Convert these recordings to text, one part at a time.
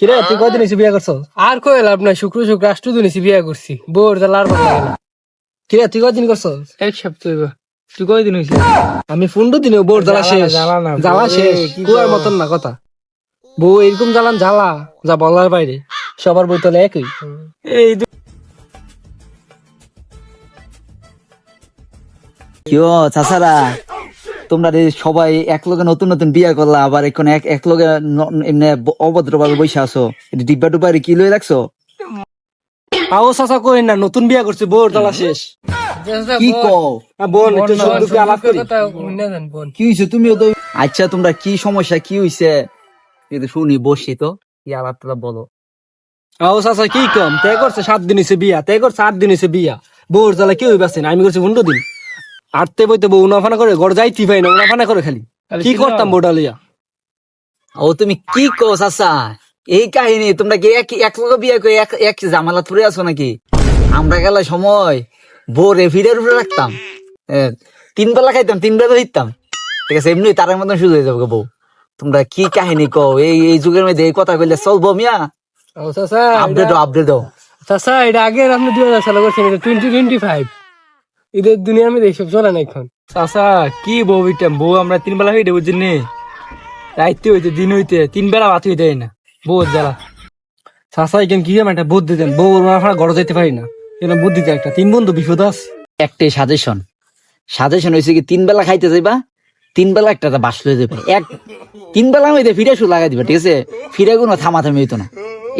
কিরে তুই কয়দিন হয়েছে বিয়ে করছ আর কই লাভ নাই শুক্র শুক্র আষ্ট দিন এসে বিয়া করছি। বোর ভালো লাগে না। কিরে তুই কয়দিন করছ এক সপ্তাহ হইবো। তুই কয়দিন হয়েছে আমি পনেরো দিনে বোর জ্বালা শেষ। জ্বালা শেষ। কুয়ার মতন না কথা। বউ এরকম জ্বালান জ্বালা যা বলার বাইরে। সবার বই তলে একই। এই কিও চাচারা? তোমরা যে সবাই এক লগে নতুন নতুন বিয়া করলা আবার এখন এক এক লগে এমনি অভদ্র ভাবে বসে আছো এটা ডিব্বা ডুব্বা কি লয়ে রাখছো? আও চাচা কই না নতুন বিয়া করছে বোর জ্বালা শেষ। কি কও? আ, বোন একটু আলাপ করি। কি হয়েছে তুমিও তো আচ্ছা তোমরা কি সমস্যা কি হইছে? শুনি বসি তো কি আলাপ টালাপ বলো। আও চাচা কি কম? তে করছে সাত দিন হয়েছে বিয়া তে করছে আট দিন হয়েছে বিয়া। বোর জ্বালা কেউ বাসে না আমি করছি পনেরো দিন। আটতে বইতে বউ উনাফানা করে ঘর যাইতে পাই না উনাফানা করে খালি। কি করতাম বোটা লইয়া? ও তুমি কি কো চাচা এই কাহিনী তোমরা কি এক এক লগে বিয়ে করে এক এক জামালা পড়ে আছো নাকি? আমরা গেলে সময় বউ রেফিডের উপরে রাখতাম। তিন বেলা খাইতাম তিন বেলা দিতাম ঠিক আছে এমনি তার মতন শুধু হয়ে যাবে বউ। তোমরা কি কাহিনী কও? এই এই যুগের মধ্যে এই কথা কইলে চলবো মিয়া? আপডেট আপডেট চাচা এটা আগে আপনি দুই হাজার সালে করছেন এটা টোয়েন্টি টোয়েন্টি ফাইভ ঈদের দুনিয়ার মধ্যে এইসব চলে না এখন। চাচা কি বউ বিটাম বউ আমরা তিন বেলা হইতে বুঝছেন নি রাইতে হইতে দিন হইতে তিন বেলা ভাত হইতে না। বউ জ্বালা। চাচা এখানে কি একটা বুদ্ধি দেন। বউ উনাফানা ঘর যাইতে পারি না। এখানে বুদ্ধি একটা? তিন বন্ধু বিপদ আছে। একটাই সাজেশন সাজেশন হয়েছে কি তিন বেলা খাইতে যাইবা তিন বেলা একটা বাস লয়ে যাবে এক তিন বেলা মধ্যে ফিরে শুরু লাগাই দিবা ঠিক আছে? ফিরে কোনো থামাথামি হইতো না।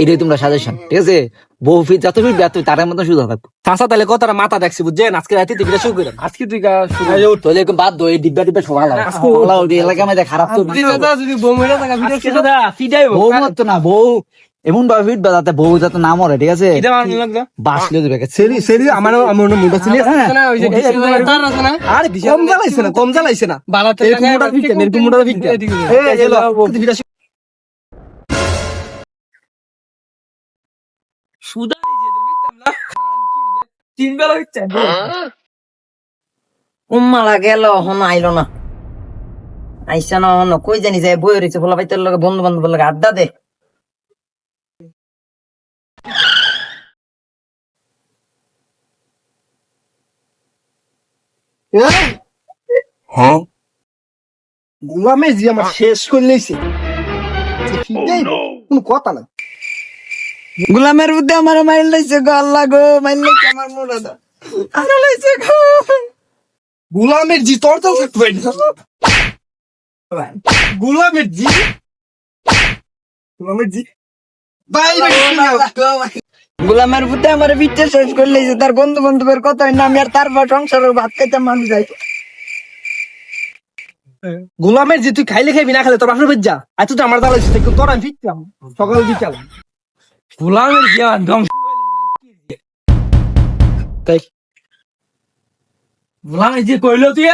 এটাই তোমরা সাজেশন ঠিক আছে? বউ ফির যত ফিরবে তুমি তার মতন শুধু থাকব। চাচা তাহলে কথাটা মাথা দেখছি বুঝছেন আজকে রাতে তিনটা শুরু করেন আজকে তুই তাহলে এরকম বাদ দো এই ডিব্বা ডিব্বা সবাই লাও এলাকা মধ্যে খারাপ তো বউ মতো না বউ এমন ভাবে ফিরবে যাতে বউ যাতে না মরে ঠিক আছে? ফিডা মারুন লাগতো বাস লয়ে যাবে। সেরি সেরি আমার আমার মুন্ডা ছিল। না ওই যে তার আছে না। আরে কম জ্বালাইছে না কম জ্বালাইছে না। বালাতে এরকম ফিটকেন এরকম মোটা ফিটকেন তিন বেলা হইছে উম্মালা গেল হন আইলো না। আইসা না হন কই জানি যায় বই রয়েছে ফলা পাইতে লগে বন্ধু বান্ধব লগে আড্ডা দে। গোলামে জি আমার শেষ করে কোন কথা না গোলামের বুদ্ধে আমার মাইল লাইছে গো আল্লাহ গো মাইল লাইছে আমার মুরাদা। আরে লাইছে গো। গোলামের জি তোর তো থাকবে না। গোলামের জি? গোলামের জি? ভাই গোলামের বুদ্ধে আমার বিচ্ছে শেষ করে লাইছে তার বন্ধু বান্ধবের কথা না আমি আর তার বা সংসারের ভাত খাইতে মানুষ যাই। গোলামের জি তুই খাইলে খাইবি না খাইলে তোর বেজ যা। আজ তো আমার দাঁড়াইছে কিন্তু তোর আমি ফিরতাম সকাল বিকাল। গোলামের জিয়া ধ্বংস তাই গোলামের যে কইলো তুই?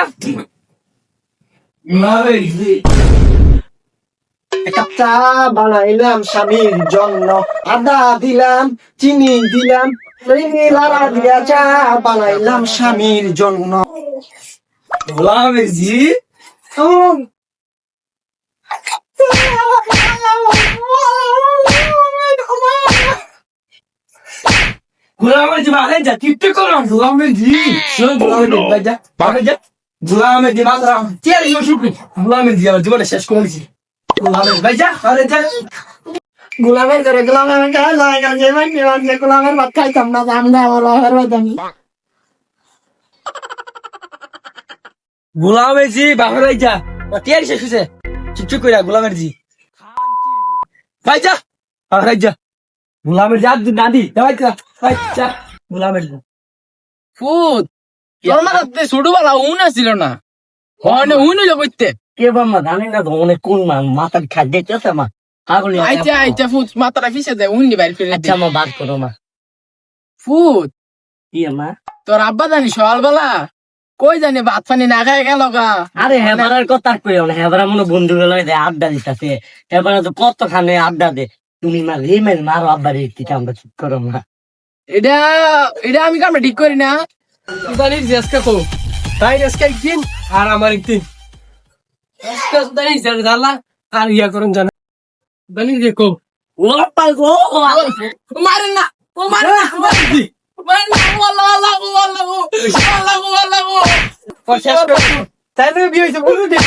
চা বানাইলাম স্বামীর জন্য। আদা দিলাম চিনি দিলাম লাড়া দিয়া চা বানাইলাম স্বামীর জন্য। গোলামের জি গোলামের জি মানে যা টিপতে করলাম গোলামের জি গোলামের যা ভাই যা গোলামের জি মাত্রা চেয়ার ইউ শুকরি গোলামের জি আমার জীবনে শেষ করে দিছি গোলামের ভাই যা আরে যা গোলামের করে গোলামের গায়ে লাগা যে মানে মানে গোলামের ভাত খাইতাম না আমরা আমার বাবার ভাত আমি গোলামের জি বাপের যা টিয়ার শেষ হয়েছে চুপ চুপ গোলামের জি ভাই যা বাপের যা গোলামের যা দুধ না দি ভাই যা ভাই যা গোলামের ফুট আমার হাতে ছোট বেলা উন আসছিল না। হয় না উন হইল করতে কে বাম্মা জানি না তো অনেক কোন মা মাথার খাদ্য চেতে মা? আগলি আইতে আইতে ফুট মাথাটা ফিসে দেয় উন বাইর ফেলে আচ্ছা মা বাদ করো মা। ফুট কি মা? তোর আব্বা জানি সকালবেলা কই জানি ভাত পানি না খাই গেল আরে হেবারের কথা কইও না হেবারা মনে বন্ধু গুলো আড্ডা দিতেছে। হেবারা তো কত খানে আড্ডা দে তুমি মা রিমেল মারো আব্বারে দিতে আমরা চুপ করো মা এটা এটা আমি কামটা ঠিক করি না। জানিস জেসকা কো। তাই জেসকা একদিন আর আমার একদিন জেসকা জানিস জালা আর ইয়া করুন জানা। জানিস যে কো ও পাগো মারেন না ও মারেন না। মারেন না। মারেন না আল্লাহ আল্লাহ আল্লাহ আল্লাহ আল্লাহ শেষ তাই না বিয়ে হইছে বলু দে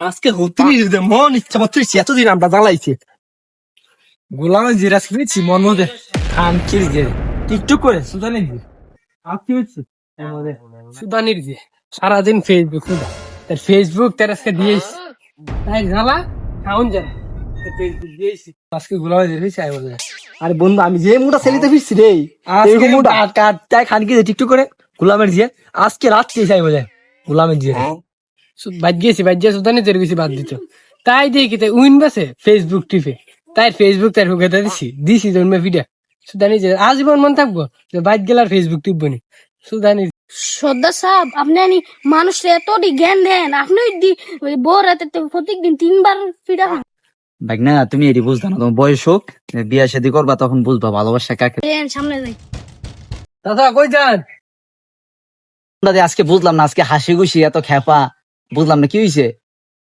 আজকে হতে মন ইচ্ছা মতো এতদিন আমরা জ্বালাইছি গোলামে জিরাস খেয়েছি মন মধ্যে খান যে টিকটক করে সুদানি আর কি হচ্ছে সুদানির যে সারাদিন ফেসবুক সুদা তার ফেসবুক তার আজকে দিয়েছি তাই জ্বালা খাউন দিয়েছি আজকে গোলামে বলে। আরে বন্ধু আমি যে মুটা সেলিতে ফিরছি রে আজকে এরকম মোটা। কাট তাই খান কি টিকটক করে? গোলামের জিয়া আজকে রাত্রে চাই বলে গোলামের জিয়া বাদ গেছি বাদ গিয়ে সুদানি তের গেছি বাদ দিত। তাই দেখি তাই উইন বাসে ফেসবুক টিপে। তাই ফেসবুক তার হুকে দিছি দিছি জন্মে ভিডিও সুদানি যে আজীবন মন থাকব যে বাদ গেলার ফেসবুক টিপবো নি। সুদানি সর্দার সাহেব আপনি আনি মানুষের এতটি জ্ঞান দেন আপনি দি বোর রাতে প্রত্যেক দিন তিনবার ফিডা দেখ না তুমি এটি বুঝতে না তোমার বয়স হোক বিয়া শাদী করবা তখন বুঝবা ভালোবাসা কাকে। সামনে যাই। দাদা কই যান? আমরা আজকে বুঝলাম না আজকে হাসি খুশি এত খেপা বুঝলাম না কি হয়েছে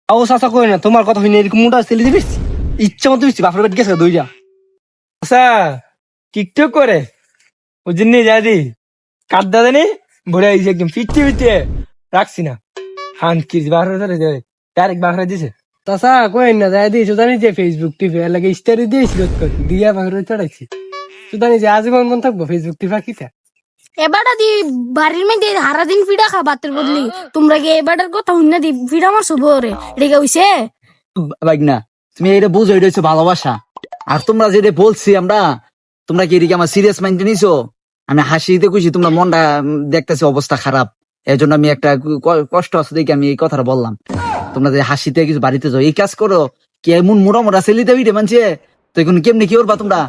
ও চাচা কই না তোমার কথা হইনি এরকম মোটা সেলিতে ফিরছি ইচ্ছা মতো ফিরছি বাপের বাড়ি গেছে দুইটা। আচ্ছা টিকটক করে? ওই জন্য যাদি কাট দাদা নি? ভরে আইছে একদম ফিরতে ফিরতে রাখছি না। হান কি যাবে ডাইরেক্ট বাপরে দিছে। তাসা কই না যাই দিই সুদানি যে ফেসবুক টিপে লাগে স্টোরি দিয়েছি রোজ করে দিয়া বাহিরে চড়াইছি সুদানি যে আজীবন মন থাকব ফেসবুক টিপা কিতা এবারটা দি বাড়ির মধ্যে হারা দিন ফিডা খা বাতের বদলি। তোমরা কি এবারের কথা দি ফিডা মারছো বোরে? রেগে হইছে? না তুমি এটা বুঝো এটা হচ্ছে ভালোবাসা। আর তোমরা যেটা বলছি আমরা তোমরা কি এদিকে আমার সিরিয়াস মাইন্ডে নিছো? আমি হাসিতে খুশি তোমরা মনটা দেখতেছি অবস্থা খারাপ। এই জন্য আমি একটা ক- কষ্ট আছে দেখে আমি এই কথাটা বললাম। তোমরা যে হাসিতে কিছু বাড়িতে যাও, এই কাজ করো। কেমন মোটা মোটা সেলিতে বিটে মানছে? তো এখন কেমনি কি করবা তোমরা?